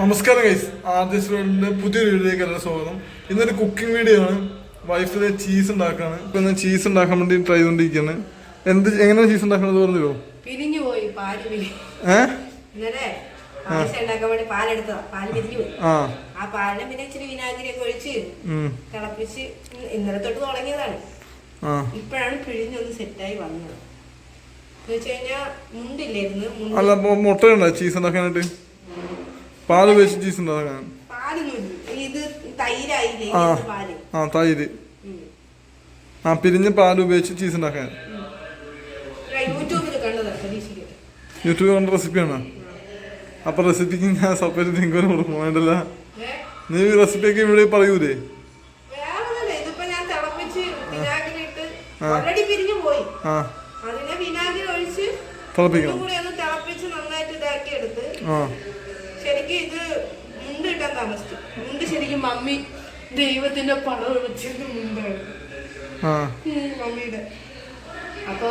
നമസ്കാരം ഗൈസ് ആദ്യ വേൾഡിന്റെ പുതിയൊരു വീഡിയോയിലേക്ക് എല്ലാം സ്വാഗതം. ഇന്നൊരു കുക്കിംഗ് വീഡിയോ ആണ്. വൈഫ് ചീസ് ഉണ്ടാക്കാണ്. ഇപ്പൊ ഞാൻ ചീസ് ഉണ്ടാക്കാൻ വേണ്ടി ട്രൈ ചെയ്തോണ്ടിരിക്കുകയാണ് എന്ത് എങ്ങനെയാണ് ചീസ് ഉണ്ടാക്കണത് പറഞ്ഞു അല്ല മുട്ടയുണ്ടോ ചീസ് ഉണ്ടാക്കാനായിട്ട്? പാൽ വെച്ച് ചീസ് ഉണ്ടാക്കാൻ പാലൊന്നുമില്ല. ഇത് തൈരായില്ലേ? ആ. പാൽ. ആ തൈര്. ആ പിരിഞ്ഞ പാൽ ഉപയോഗിച്ച് ചീസ് ഉണ്ടാക്കാൻ. യൂട്യൂബിൽ കണ്ട റെസിപ്പിയാണ്? അപ്പൊ റെസിപ്പിക്ക് ഞാൻ സെപ്പറേറ്റ് നിങ്ങൾക്ക് കൊടുക്കും വേണ്ടല്ല? നീ റെസിപ്പിയൊക്കെ ഇവിടെ പറയൂലേ? തിളപ്പിക്കണം. ആ. ശരിക്കും ഇത് മുണ്ട് കിട്ടാൻ താമസിച്ചു മുണ്ട് ശരിക്കും മമ്മി ദൈവത്തിന്റെ പടം വെച്ചിരുന്നു മുണ്ട് ആ. ഉം, മമ്മിയുടെ അപ്പൊ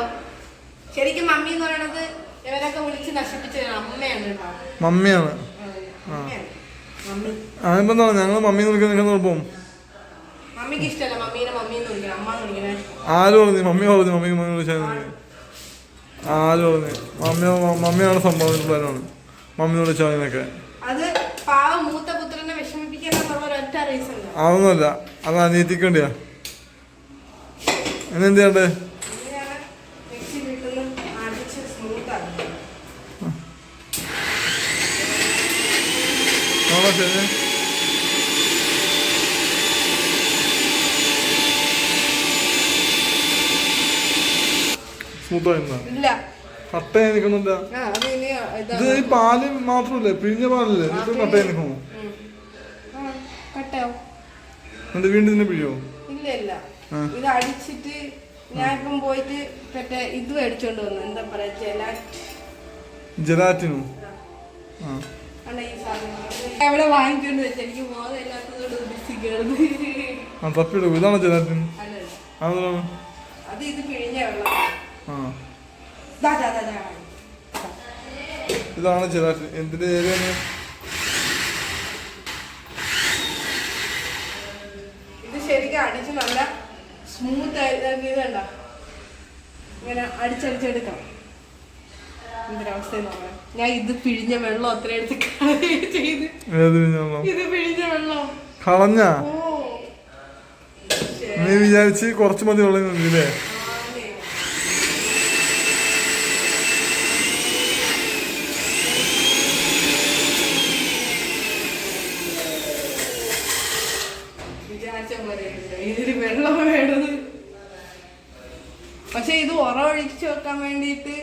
ശരിക്കും മമ്മി എന്ന് പറയണത് ഇവരൊക്കെ വിളിച്ച് നശിപ്പിച്ച അമ്മയാണ് കേട്ടോ. മമ്മിയാണ്. അതിപ്പോ ഞങ്ങൾ മമ്മി. വിളിക്കാൻ നിൽക്കുന്ന കുഴപ്പം? മമ്മിക്ക് ഇഷ്ടമല്ല മമ്മീനെ മമ്മി എന്ന് വിളിക്കണം. അമ്മ എന്ന് വിളിക്കണേ. ആര് പറഞ്ഞു? മമ്മി പറഞ്ഞു. മമ്മി മമ്മി വിളിച്ചാൽ മതി. ആര് പറഞ്ഞു? മമ്മി മമ്മിയാണ് സംഭവം. മമ്മി വിളിച്ചാൽ അത് പാവം മൂത്ത പുത്രനെ വിഷമിപ്പിക്കാൻ എന്നുള്ള ഒരൊറ്റ റീസൺ അതൊന്നുമല്ല. അത് അനിയത്തിക്ക് വേണ്ടിയാ എന്നെ എന്ത് ചെയ്യണ്ടേ? അങ്ങനെയാണ് മിക്സി വീട്ടിൽ നിന്ന് സ്മൂത്ത് ആക്കുന്നത്. ആണോ ശരി? സ്മൂത്ത് ആയിരുന്നാ? ഇല്ല. കട്ടയായി ഇനി ഇത് ഈ പാൽ മാത്രമല്ലേ? പിഴിഞ്ഞ പാലല്ലേ? ഇത് കട്ടയായി കട്ടാവും എന്നിട്ട് വീണ്ടും ഇതിനെ പിഴിയോ ഇല്ല ഇല്ല. ഇത് അടിച്ചിട്ട് ഞാൻ ഇപ്പം പോയിട്ട് മറ്റേ ഇത് മേടിച്ചോണ്ട് വന്നു. എന്താ പറയാ ജലാറ്റ്. ജലാറ്റിനോ? ആ. അവിടെ വാങ്ങിക്കൊണ്ട് എനിക്ക് ആ തപ്പിടും ഇതാണോ ജലാറ്റിൻ? അതാണ് അത് ഇത് പിഴിഞ്ഞ വെള്ളം ആ. ഇതാണ് ജലാറ്റിൻ എന്തിന്റെ ഏരിയ ഇത് ശരിക്കും അടിച്ച് നല്ല സ്മൂത്ത് ആയിട്ട് ഇതണ്ട ഇങ്ങനെ അടിച്ചടിച്ചെടുക്കണം. എന്തൊരവസ്ഥ ഞാൻ ഇത് പിഴിഞ്ഞ വെള്ളം അത്ര എടുത്ത് കളയുകയും ചെയ്ത്. ഏതിന് ഞാൻ ഇത് പിഴിഞ്ഞ വെള്ളം. കളഞ്ഞ. നീ വിചാരിച്ച് കുറച്ച് മതി വെള്ളം നിന്നില്ലേ ആണേ. വിചാരിച്ച പോലെ ഇല്ല. ഇതിൽ വെള്ളം വേണത് പക്ഷെ ഇത് ഉറവൊഴിച്ച് വെക്കാൻ വേണ്ടിയിട്ട്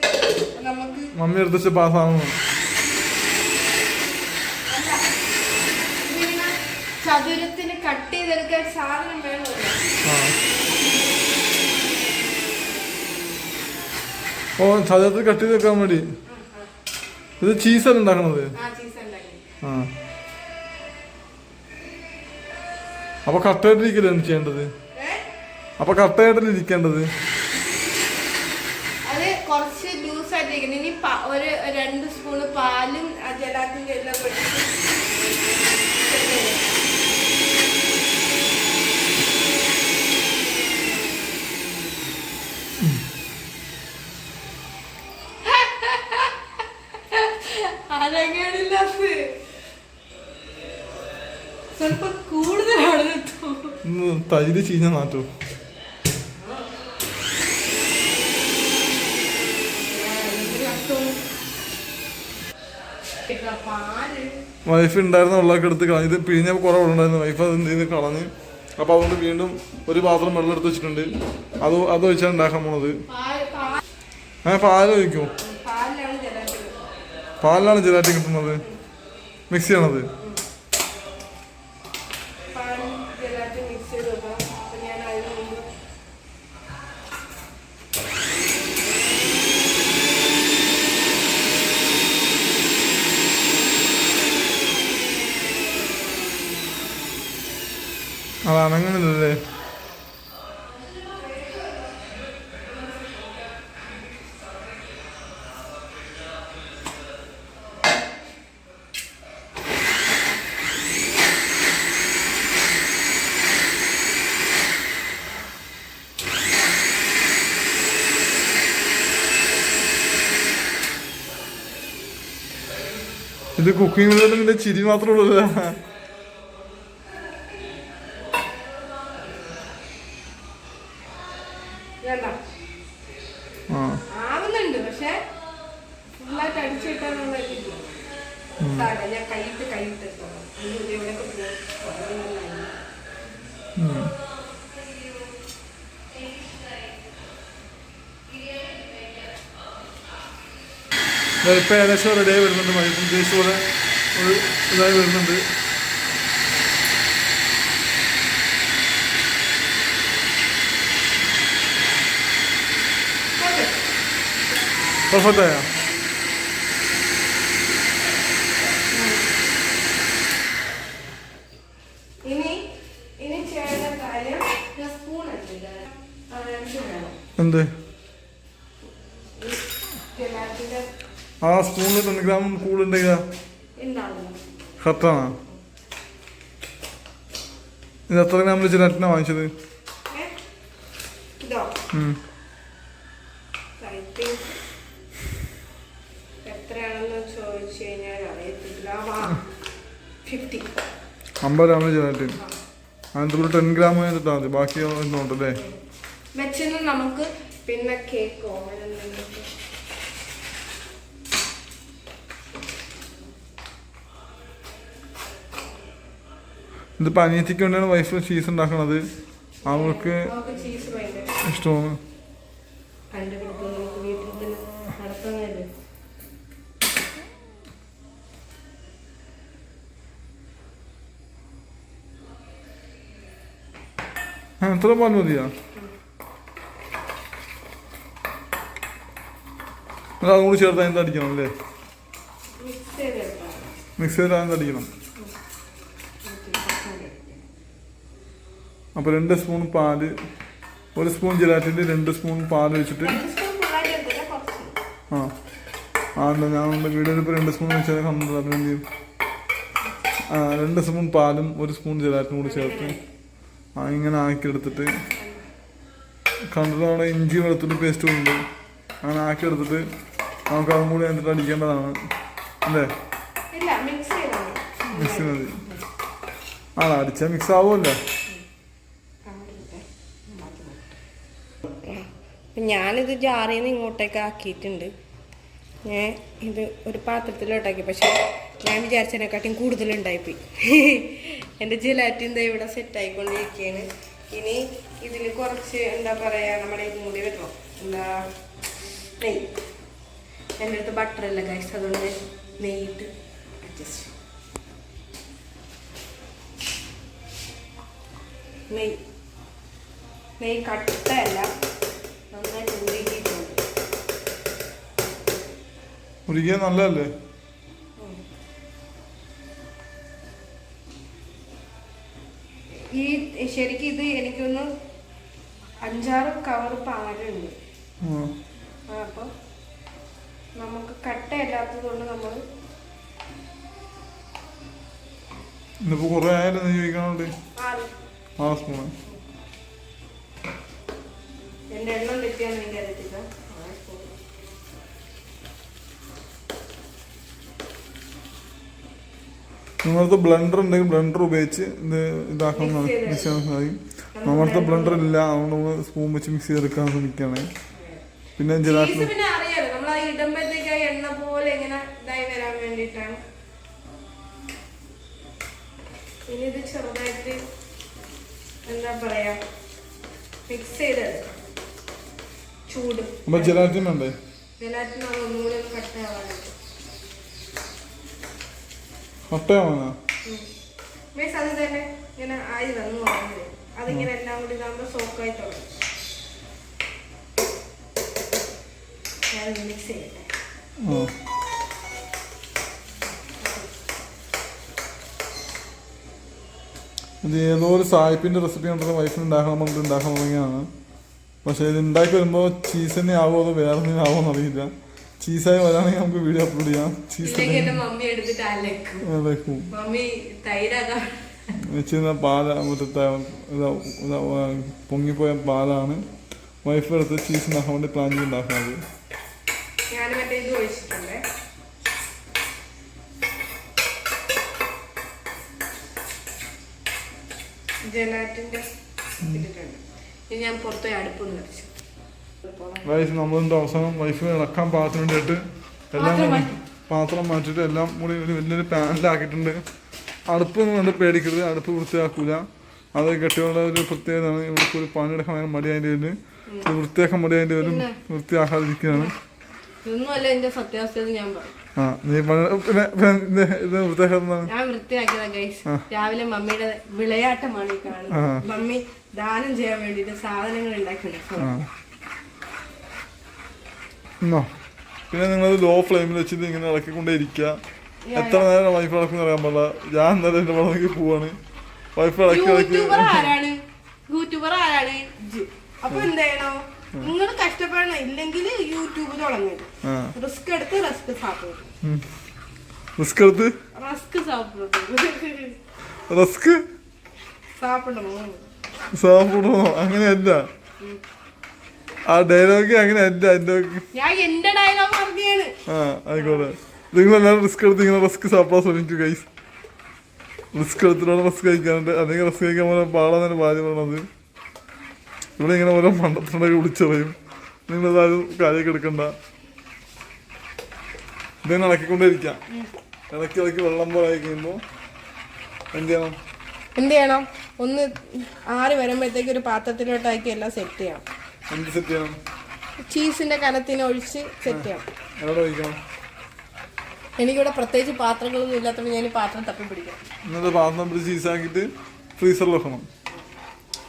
അല്ല, ഇതിങ്ങനെ ചതുരത്തിന് കട്ട് ചെയ്തെടുക്കാൻ സാധനം വേണമല്ലോ. ഓ ചതുരത്തിൽ കട്ട് ചെയ്ത് വെക്കാൻ വേണ്ടി. ഇത് ചീസല്ല ഉണ്ടാക്കണത് ആ അപ്പൊ കട്ടയായിട്ടിരിക്കല്ലേ ചെയ്യേണ്ടത്? അപ്പൊ കട്ടയായിട്ടല്ലേ ഇരിക്കേണ്ടത്? കുറച്ച് ലൂസ് ആയിട്ടിരിക്കണം ഇനി ഒരു രണ്ട് സ്പൂണ് പാലും ജലാറ്റിന്റെ എല്ലാം കൂടുതലാണ് തോന്നുന്നു ചീഞ്ഞ തൈര് വൈഫ് ഉണ്ടായിരുന്ന വെള്ളമൊക്കെ എടുത്ത് കളഞ്ഞ്. ഇത് പിഴിഞ്ഞ കുറേ വെള്ളം ഉണ്ടായിരുന്നു. വൈഫ് അത് എന്ത് ചെയ്ത് കളഞ്ഞ്. അപ്പോൾ അതുകൊണ്ട് വീണ്ടും ഒരു പാത്രം വെള്ളം എടുത്ത് വെച്ചിട്ടുണ്ട്. അത് അത് വെച്ചാണ് ഉണ്ടാക്കാൻ പോണത്. ഏ പാൽ ആ പാൽ ഒഴിക്കും. പാലിലാണ് ജലാറ്റി കിട്ടുന്നത്. മിക്സ് ചെയ്യണത്. അനങ്ങുന്നില്ലല്ലേ ഇത് കുക്കിംഗ് ചിരി മാത്രമേ ഉള്ളൂ ആവുന്നുണ്ട് പക്ഷെ ഫുള്ളായിട്ട് ഞാൻ കൈയിട്ട് കൈയിട്ട് ഇപ്പൊ ഏകദേശം റെഡിയായി വരുന്നുണ്ട് മഹേഷ്. ഉദ്ദേശിച്ച പോലെ ഒരു ഇതായി വരുന്നുണ്ട് ഓക്കേ. പെർഫെക്റ്റ് ആയോ ഇനി ഇനി ചെയ്യേണ്ട കാര്യം ഞാൻ സ്പൂൺ എടുത്തില്ല രണ്ട് വേണം. എന്ത്? ആ സ്പൂണിൽ ടെൻ ഗ്രാം കൂടുതലുണ്ടെങ്കിൽ ഉണ്ടാവുന്നു കറക്റ്റാണോ ഇത് എത്ര ഗ്രാമിൽ ചിരട്ടിനാ വാങ്ങിച്ചത്? ഏ? ഇതോ? ഉം. എത്രയാണെന്ന് ചോദിച്ചു കഴിഞ്ഞാൽ അറിയത്തില്ല. ഫിഫ്റ്റി അമ്പത് ഗ്രാമിന് ജെലാറ്റിൻ കൂടെ ടെൻ ഗ്രാം എടുത്താൽ മതി. ബാക്കി ഉണ്ടല്ലേ വെച്ചിട്ട് നമുക്ക് പിന്നെ കേക്കോ ഇതിപ്പോൾ അനിയത്തിക്ക് വേണ്ടിയാണ് വൈഫ് ചീസ് ഉണ്ടാക്കണത്. അവൾക്ക് ഇഷ്ടമാണ്. ആ എത്ര പാൽ മതിയാ അത് അതും കൂടി ചേർത്ത് അതിന്റെ അടിക്കണം അല്ലേ മിക്സ് ചെയ്തെടുക്കാം മിക്സ് ചെയ്ത് അതിന്റെ അടിക്കണം അപ്പോൾ രണ്ട് സ്പൂൺ പാൽ ഒരു സ്പൂൺ ജിലാറ്റിന്റെ രണ്ട് സ്പൂൺ പാൽ വെച്ചിട്ട് ആ ആ ഉണ്ട് ഞാൻ വീഡിയോയിൽ ഇപ്പോൾ രണ്ട് സ്പൂൺ വെച്ചാൽ കണ്ടത് അതിനെന്ത് ചെയ്യും രണ്ട് സ്പൂൺ പാലും ഒരു സ്പൂൺ ജലാറ്റിനും കൂടി ചേർത്ത് ആ ഇങ്ങനെ ആക്കിയെടുത്തിട്ട് കണ്ടിട്ട് അവിടെ ഇഞ്ചി വെളുത്തുള്ളി പേസ്റ്റ് ഉണ്ട്. അങ്ങനെ ആക്കിയെടുത്തിട്ട് നമുക്ക് അതും കൂടി എന്നിട്ട് അടിക്കേണ്ടതാണ്. അല്ലേ? ഇല്ല മിക്സ് മതി. ആ അടിച്ചാൽ മിക്സ് ആവുമല്ലോ. ഞാനിത് ജാറിൽ നിന്ന് ഇങ്ങോട്ടേക്ക് ആക്കിയിട്ടുണ്ട്. ഞാൻ ഇത് ഒരു പാത്രത്തിലോട്ടാക്കി. പക്ഷെ ഞാൻ വിചാരിച്ചതിനെക്കാട്ടിയും കൂടുതലുണ്ടായിപ്പോയി. എന്റെ ജിലാറ്റിൻ ദേ ഇവിടെ സെറ്റ് ആയിക്കൊണ്ടിരിക്കുകയാണ് ഇനി ഇതിൽ കുറച്ച് എന്താ പറയുക നമ്മുടെ ഇതും കൂടി വരുമോ എന്താ നെയ് എന്റെ അടുത്ത് ബട്ടർ അല്ല ഗൈസ് അതുകൊണ്ട് നെയ്യിട്ട് അഡ്ജസ്റ്റ് നെയ് നെയ് കട്ടയല്ല നന്നായിട്ട് ഉരുകിയിട്ടുണ്ട്. ഉരുകിയാൽ നല്ലതല്ലേ? ഈ ശരിക്കും ഇത് എനിക്കൊന്ന് അഞ്ചാറ് കവർ പാലുണ്ട്. അപ്പൊ നമുക്ക് കട്ടയല്ലാത്തത് കൊണ്ട് നമ്മൾ എന്റെ കുറേ ആയാലും നീ ചോദിക്കാനുണ്ട് ആറ് ആ സ്പൂണ്. എന്റെ എണ്ണം തെറ്റിയാന്ന് എനിക്ക് അറിയത്തില്ല നിങ്ങളടുത്ത് ബ്ലെൻഡർ ഉണ്ടെങ്കിൽ ബ്ലെൻഡർ ഉപയോഗിച്ച് ഇത് ഇതാക്കാൻ മിക്സ് ചെയ്യാൻ സാധിക്കും. നമ്മളടുത്ത് ബ്ലെൻഡർ ഇല്ല അതുകൊണ്ട് നമ്മൾ സ്പൂൺ വെച്ച് മിക്സ് ചെയ്തെടുക്കാൻ ശ്രമിക്കുകയാണ്. പിന്നെ ഇനി ഇത് ചെറുതായിട്ട് എന്താ പറയാ മിക്സ് ചെയ്തെടുക്കാം ചൂട്. ജലാറ്റിൻ വേണ്ടേ? ജലാറ്റിനാണ് ഒന്നുകൂടി ഒന്ന് കട്ടയാവാനായിട്ട് കട്ടയാവാനാ മീൻസ് അത് തന്നെ. ഇങ്ങനെ ആയി വന്നു തുടങ്ങി അതിങ്ങനെ എല്ലാം കൂടി ഇതാകുമ്പോൾ സോക്കായി തുടങ്ങും ഞാനത് മിക്സ് ചെയ്യട്ടെ. ഇത് ഏതോ ഒരു സായിപ്പിന്റെ റെസിപ്പി കണ്ടിട്ട് വൈഫിന് ഉണ്ടാക്കണം പറഞ്ഞിട്ട് ഉണ്ടാക്കാൻ തുടങ്ങിയാണ് പക്ഷേ ഇത് ഉണ്ടാക്കി വരുമ്പോൾ ചീസ് തന്നെ ആവുമോ അതോ വേറെ എന്തെങ്കിലും ആവുമോ എന്നറിയില്ല. ചീസായി വരാണെങ്കിൽ നമുക്ക് വീഡിയോ അപ്ലോഡ് ചെയ്യാം. ചീസ് പാല പൊങ്ങിപ്പോയ പാലാണ് വൈഫ് എടുത്ത് ചീസ് ഉണ്ടാക്കാൻ വേണ്ടി പ്ലാൻ ചെയ്തുണ്ടാക്കുന്നത് ജലാറ്റിന്റെ ഞാൻ പുറത്തുപോയി അടുപ്പൊന്നും വെച്ചു വൈഫ് നമ്മളിന്റെ അവസാനം വൈഫ് ഇളക്കാൻ പാത്രം വേണ്ടിയിട്ട് എല്ലാം പാത്രം മാറ്റിയിട്ട് എല്ലാം കൂടി ഒരു വലിയൊരു പാനിലാക്കിയിട്ടുണ്ട്. അടുപ്പ് കൊണ്ട് പേടിക്കരുത് അടുപ്പ് വൃത്തിയാക്കൂല. അത് കെട്ടിയുള്ള ഒരു പ്രത്യേകതയാണ്. ഇവർക്ക് ഒരു പണിയെടുക്കാൻ ഭയങ്കര മടി അതിന്റെ പേരിൽ ഇത് വൃത്തിയാക്കാൻ മടി അതിന്റെ പേരും വൃത്തിയാക്കാതിരിക്കുകയാണ് ആ നീ പിന്നെ ഇത് വൃത്തിയാക്കുന്നതാണ് ഞാൻ വൃത്തിയാക്കിയതാ ഗൈസ് രാവിലെ മമ്മിയുടെ വിളയാട്ടമാണ് ഈ കാണുന്നത്. മമ്മി ദാനം ചെയ്യാൻ വേണ്ടിട്ട് സാധനങ്ങൾ ഉണ്ടാക്കിയിട്ടുണ്ട്. പിന്നെ നിങ്ങൾ ലോ ഫ്ലെയിമിൽ വെച്ചിട്ട് ഇങ്ങനെ ഇളക്കിക്കൊണ്ടേ ഇരിക്കുക എത്ര നേരം വൈഫ് ഇളക്കുന്ന അറിയാൻ പാടില്ല. ഞാൻ എന്തായാലും എന്റെ വളർന്നേക്ക് പോവാണ്. വൈഫ് ഇളക്കി ഇളക്കി. യൂട്യൂബർ ആരാണ്. അപ്പൊ എന്ത് ചെയ്യണോ നിങ്ങൾ കഷ്ടപ്പെടണം. ഇല്ലെങ്കിൽ യൂട്യൂബ് തുടങ്ങരുത്. റിസ്ക് എടുത്ത് റിസ്ക് സാപ്പിടും റിസ്ക് എടുത്ത്? റിസ്ക് സാപ്പിടും റിസ്ക് സാപ്പിടണോ? സാപ്പിടണോ? അങ്ങനെയല്ല. ആ ഡയലോഗ് അങ്ങനെ ഞാൻ എന്റെ ഡയലോഗ് പറഞ്ഞാണ്. ആ ആയിക്കോട്ടെ. നിങ്ങളെല്ലാവരും റിസ്ക് എടുത്ത് ഇങ്ങനെ റിസ്ക് സാപ്പിടാൻ ശ്രമിക്കും ഗൈസ് റിസ്ക് എടുത്തിട്ടാണ് റിസ്ക് കഴിക്കാനുണ്ട്. അല്ലെങ്കിൽ റിസ്ക് കഴിക്കാൻ പോലെ പാടാന്നാണ് ഭാര്യ പറഞ്ഞത്. ഇവിടെ ഇങ്ങനെ ഓരോ മണ്ടത്തിനുണ്ടെങ്കിൽ വിളിച്ചറിയും. നിങ്ങളതാരും കാര്യമൊക്കെ എടുക്കണ്ട. ഇതിങ്ങനെ ഇളക്കിക്കൊണ്ടിരിക്കാം ഇളക്കി ഇളക്കി വെള്ളം പോലെ ആയി കഴിയുമ്പോൾ എന്ത് ചെയ്യണം? എന്ത് ചെയ്യണം? ഒന്ന് ആറ് വരുമ്പോഴത്തേക്ക് ഒരു പാത്രത്തിലോട്ടാക്കി എല്ലാം സെറ്റ് ചെയ്യണം. എന്ത് സെറ്റ് ചെയ്യണം ചീസിന്റെ കനത്തിന് ഒഴിച്ച് സെറ്റ് ചെയ്യണം എവിടെ ഒഴിക്കണം? എനിക്കിവിടെ പ്രത്യേകിച്ച് പാത്രങ്ങളൊന്നും ഇല്ലാത്തതുകൊണ്ട് ഞാൻ ഈ പാത്രം തപ്പി പിടിക്കാം എന്നിട്ട് പാത്രം പിടിച്ച് ചീസാക്കിയിട്ട് ഫ്രീസറിൽ വെക്കണം.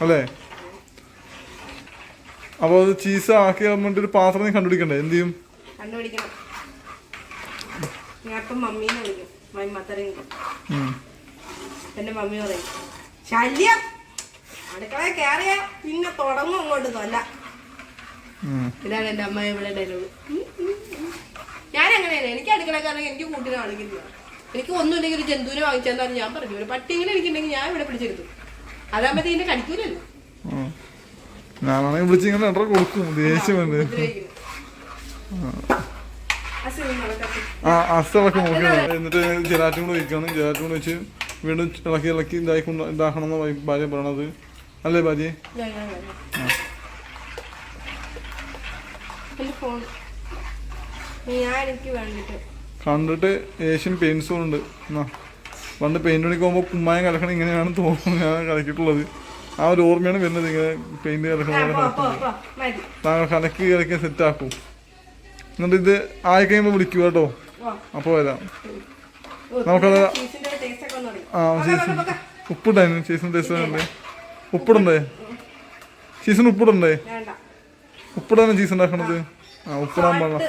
അല്ലേ? അപ്പോൾ അത് ചീസ് ആക്കി വേണ്ടി ഒരു പാത്രം നീ കണ്ടുപിടിക്കണ്ടേ? എന്ത് ചെയ്യും? കണ്ടുപിടിക്കണം. ഞാൻ ഇപ്പം മമ്മീനെ വിളിക്കും. മൈ മദറിങ് ഉം. എന്റെ മമ്മി പറയും ശല്യം! അടുക്കളയിൽ കയറിയ പിന്നെ തുടങ്ങും അങ്ങോട്ട് തൊല്ല. ഇതാണ് എന്റെ അമ്മ ഇവിടെ ഡയലോഗ്. ഞാൻ അങ്ങനെയല്ല എനിക്ക് അടുക്കള കാരണം എനിക്ക് കൂട്ടിനെ വാങ്ങിക്കില്ല എനിക്ക് ഒന്നുമില്ലെങ്കിൽ ഒരു ജന്തുവിനെ വാങ്ങിച്ചാൽ ഞാൻ പറഞ്ഞു. ഒരു പട്ടിയെങ്കിലും എനിക്കുണ്ടെങ്കിൽ ഞാൻ ഇവിടെ പിടിച്ചെടുത്തു. അതാകുമ്പോ ഇതിന്റെ കടിക്കൂലല്ലോ. ഞാനാണെങ്കിൽ വിളിച്ച് ഇങ്ങനെ ഇടറ കൊടുക്കും. ദേഷ്യം വേണ്ട ഉപദ്രവിക്കുന്നു. അസുഖം ആ അസ്ഥളൊക്കെ നോക്കിയാണ് എന്നിട്ട് ജലാറ്റും കൂടെ വയ്ക്കുകയാണ് ജലാറ്റും കൂടെ വെച്ച് വീണ്ടും ഇളക്കി ഇളക്കി ഇതാക്കി ഇതാക്കണം എന്ന് ഭാര്യ പറയണത്. അല്ലേ ഭാര്യ? ഫോൺ ഞാൻ എനിക്ക് വേണ്ടിട്ട് കണ്ടിട്ട് ഏഷ്യൻ പെയിൻസും ഉണ്ട്. എന്നാ പണ്ട് പെയിന്റ് പണിക്ക് പോകുമ്പോൾ കുമ്മായം കലക്കണം ഇങ്ങനെയാണ് തോന്നുന്നു ഞാൻ കലക്കിയിട്ടുള്ളത്. ആ ഒരു ഓർമ്മയാണ് വരുന്നത് ഇങ്ങനെ പെയിന്റ് കലക്കണ താങ്കൾ കലക്കി കലക്കി സെറ്റ് ആക്കും. എന്നിട്ട് ഇത് ആയി കഴിയുമ്പോൾ വിളിക്കുക കേട്ടോ. അപ്പോൾ വരാം. നമുക്കത് ആ സീസൺ ഉപ്പിട്ടായിരുന്നു സീസൺ ടേസ്റ്റ് ഉപ്പിടണ്ടേ? സീസൺ ഉപ്പിടണ്ടേ? ഉപ്പിടാണ് ചീസ് ഉണ്ടാക്കണത്? ആ ഉപ്പിടാൻ പാടില്ല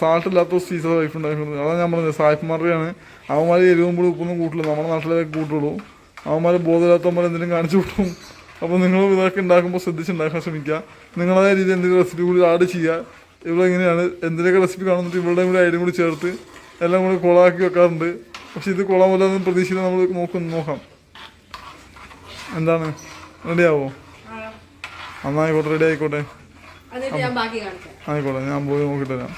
സാൾട്ട് ഇല്ലാത്ത സീസൺ വൈഫ് ഉണ്ടാക്കുന്നത്. അതാണ് ഞാൻ പറഞ്ഞത് സായിപ്പുമാരുടെയാണ് അവന്മാർ എരിവുമ്പോൾ ഉപ്പൊന്നും കൂട്ടില്ല. നമ്മുടെ നാട്ടിലേക്ക് കൂട്ടുള്ളൂ. അവന്മാർ ബോധമില്ലാത്തവന്മാർ എന്തെങ്കിലും കാണിച്ചു വിട്ടും അപ്പോൾ നിങ്ങൾ ഇതൊക്കെ ഉണ്ടാക്കുമ്പോൾ ശ്രദ്ധിച്ച് ഉണ്ടാക്കാൻ ശ്രമിക്കുക. നിങ്ങളായ രീതിയിൽ എന്തെങ്കിലും റെസിപ്പി കൂടി ആഡ് ചെയ്യുക. ഇവിടെ എങ്ങനെയാണ്? എന്തിനൊക്കെ റെസിപ്പി കാണുന്നിട്ട് ഇവരുടെ കൂടി ഐഡിയ കൂടി ചേർത്ത് എല്ലാം കൂടി കൊളാക്കി വെക്കാറുണ്ട്. പക്ഷെ ഇത് കുളമല്ലാതെ പ്രതീക്ഷിച്ച് നമ്മൾ നോക്കും നോക്കാം. എന്താണ്? റെഡിയാവോ ആ, എന്നായിക്കോട്ടെ റെഡി ആയിക്കോട്ടെ. ആയിക്കോട്ടെ ഞാൻ പോയി നോക്കിട്ട് വരാം.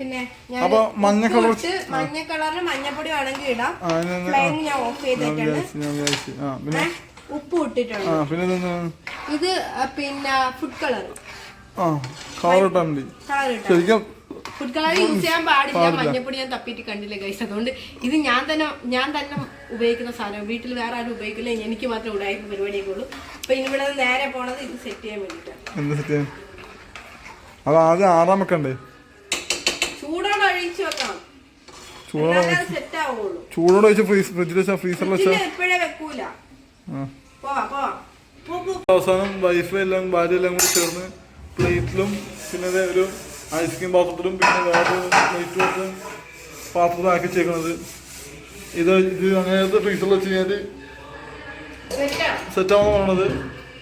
പിന്നെ ഞാൻ അപ്പൊ മഞ്ഞ കളർ മഞ്ഞ കളറിന് മഞ്ഞപ്പൊടി വേണമെങ്കിൽ ഇടാം. ഞാൻ ഓഫ് ചെയ്തിട്ടുണ്ട് പിന്നെ? ഉപ്പ് ഇട്ടിട്ടുണ്ട്. പിന്നെ ഇത് പിന്നെ ഫുഡ് കളർ ആ കളർ ഇട്ടാൽ മതി. ശരിക്കും ഫുഡ് കളർ യൂസ് ചെയ്യാൻ പാടില്ല. മഞ്ഞപ്പൊടി ഞാൻ തപ്പിയിട്ട് കണ്ടില്ല ഗൈസ് അതുകൊണ്ട് ഇത് ഞാൻ തന്നെ ഞാൻ തന്നെ ഉപയോഗിക്കുന്ന സാധനം. വീട്ടിൽ വേറെ ആരും ഉപയോഗിക്കില്ല. എനിക്ക് മാത്രം ഉടായ്പ പരിപാടിയൊക്കെ ഉള്ളൂ. അപ്പൊ ഇനി ഇവിടെ നേരെ പോണത് ഇത് സെറ്റ് ചെയ്യാൻ ചെയ്യാൻ? അത് ആദ്യം ആറാം വെക്കണ്ടേ? ചൂടോടെ ഒഴിച്ച് വെക്കാം ചൂടോടെ ചൂടോടെ വെച്ച് ഫ്രീസ് ഫ്രിഡ്ജിൽ വെച്ചാൽ ഫ്രീസറിൽ വെച്ചാൽ എപ്പോഴേ വെക്കൂല. അവസാനം വൈഫ് എല്ലാം ഭാര്യ എല്ലാം കൂടി ചേർന്ന് പ്ലേറ്റിലും പിന്നെ ഒരു ഐസ്ക്രീം പാത്രത്തിലും പിന്നെ വേറെ പ്ലേറ്റ് വെച്ച് പാത്രത്തിലാക്കി ചേക്കണത് ഇത് ഇത് അങ്ങനത്തെ ഫ്രീസറിൽ വെച്ച് കഴിഞ്ഞാൽ വെക്കണം. സെറ്റ് ആവുന്ന പറയണത്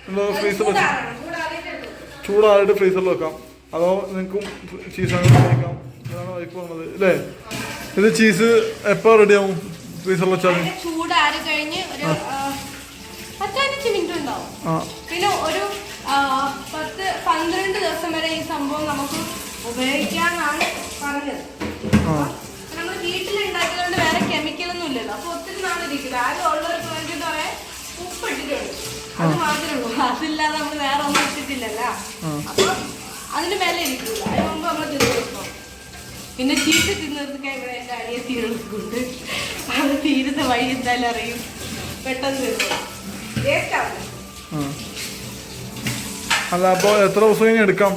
നിങ്ങൾ ഫ്രീസറിൽ വെച്ച് ചൂടായിട്ട് ഫ്രീസറിൽ വെക്കാം. അതോ നിങ്ങൾക്കും ചീസ് അങ്ങനെ കഴിക്കാം. ഇതാണ് വൈഫ് പറഞ്ഞത് അല്ലേ? ഇത് ചീസ് എപ്പോൾ റെഡിയാവും ഫ്രീസറിൽ വെച്ചാൽ അതിന്റെ ചൂടാറി കഴിഞ്ഞ് ഒരു ആ, പത്തഞ്ച് മിനിറ്റ് ഉണ്ടാവും. പിന്നെ ഒരു പത്ത് പന്ത്രണ്ട് ദിവസം വരെ ഈ സംഭവം നമുക്ക് ഉപയോഗിക്കാന്നാണ് പറഞ്ഞത്. നമ്മൾ വീട്ടിലുണ്ടാക്കിയതുകൊണ്ട് വേറെ കെമിക്കലൊന്നും ഇല്ലല്ലോ. അപ്പൊ ഉപ്പ് അത് നമ്മൾ ഇട്ടിട്ടില്ലല്ലോ. നമ്മൾ അത് തീരുന്ന വഴി എന്തായാലും അറിയും. പെട്ടെന്ന് തീർന്നു വേസ്റ്റ് എത്ര ദിവസം കഴിഞ്ഞെടുക്കാം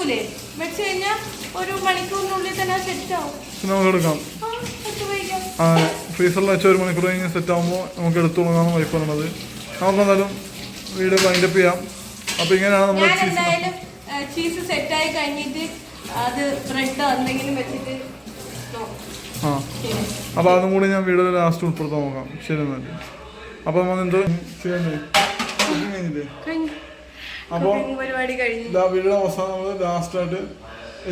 വെക്കൂലേ വെച്ച് കഴിഞ്ഞാൽ ഒരു മണിക്കൂറിനുള്ളിൽ തന്നെ സെറ്റ് ആവും. നമുക്ക് എടുക്കാം. ആ, ഫ്രീസറിൽ വെച്ച ഒരു മണിക്കൂർ കഴിഞ്ഞ് സെറ്റ് ആകുമ്പോൾ നമുക്ക് എടുത്തു തുടങ്ങാമെന്ന് വൈഫ് പറഞ്ഞത്. നമുക്ക് എന്തായാലും വീഡിയോ വൈൻഡപ്പ് ചെയ്യാം. അപ്പോൾ ഇങ്ങനെയാണ് നമ്മൾ ചീസ് സെറ്റ് സെറ്റായി കഴിഞ്ഞിട്ട് അത് ബ്രെഡ് എന്തെങ്കിലും വെച്ചിട്ട്. ആ. അപ്പോൾ അതും കൂടി ഞാൻ വീഡിയോയിൽ ലാസ്റ്റ് ഉൾപ്പെടുത്താൻ നോക്കാം. ശരി എന്നാൽ അപ്പോൾ നമ്മൾ എന്തോ ചെയ്യാൻ കഴിഞ്ഞില്ലേ കഴിഞ്ഞു. അപ്പോൾ വീടിന്റെ പരിപാടി കഴിഞ്ഞു. ലാസ്റ്റ് ആയിട്ട് അവസാനം നമ്മൾ ലാസ്റ്റായിട്ട്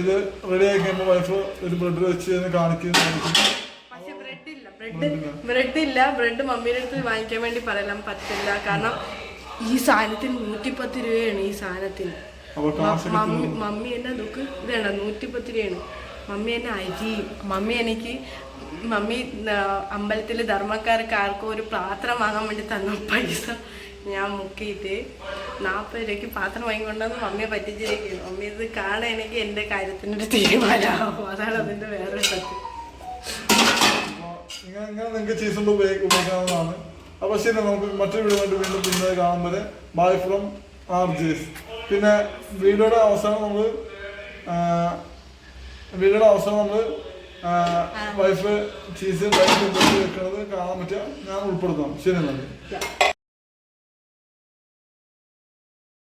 ഇത് റെഡി ആയി കഴിയുമ്പോൾ വൈഫ് ഒരു ബ്രെഡ് വെച്ച് കാണിക്കുന്നു കാണിക്കും കാണിക്കും ബ്രെഡ് ഇല്ല. ബ്രെഡ് ഇല്ല. ബ്രെഡ് മമ്മിയുടെ അടുത്ത് വാങ്ങിക്കാൻ വേണ്ടി പറയാൻ പറ്റില്ല. കാരണം ഈ സാധനത്തിന് നൂറ്റിപ്പത്ത് രൂപയാണ് ഈ സാധനത്തിന്. മമ്മി മമ്മി എന്നെ ദുഃഖ് ഇതേണ്ട നൂറ്റിപ്പത്ത് രൂപയാണ്. മമ്മി എന്നെ അരി. മമ്മി എനിക്ക് മമ്മി അമ്പലത്തിൽ ധർമ്മക്കാർക്ക് ആർക്കും ഒരു പാത്രം വാങ്ങാൻ വേണ്ടി തന്ന പൈസ. ഞാൻ മുക്കിയിട്ട് നാൽപ്പത് രൂപയ്ക്ക് പാത്രം വാങ്ങിക്കൊണ്ടെന്ന് മമ്മിയെ പറ്റിച്ചിരിക്കുന്നു. മമ്മി ഇത് കാണുകയാണെങ്കിൽ എന്റെ കാര്യത്തിനൊരു തീരുമാനമാകും അതാണ് അതിന്റെ വേറെ സത്യം. അപ്പൊ ഇങ്ങനെ നിങ്ങൾക്ക് ചീസ് കൊണ്ട് ഉപയോഗി ഉപയോഗിക്കാവുന്നതാണ്. അപ്പോൾ ശരി നമുക്ക് മറ്റൊരു വീഡിയോ വേണ്ടി വീണ്ടും പിന്നെ കാണാൻ വരെ. ബൈ ഫ്രം ആർ ജേസ് പിന്നെ വീഡിയോയുടെ അവസാനം നമ്മൾ വീഡിയോയുടെ അവസാനം നമ്മൾ വൈഫ് ചീസ് വൈഫ് വെക്കുന്നത് കാണാൻ പറ്റുക ഞാൻ ഉൾപ്പെടുത്താം. ശരി Yeah.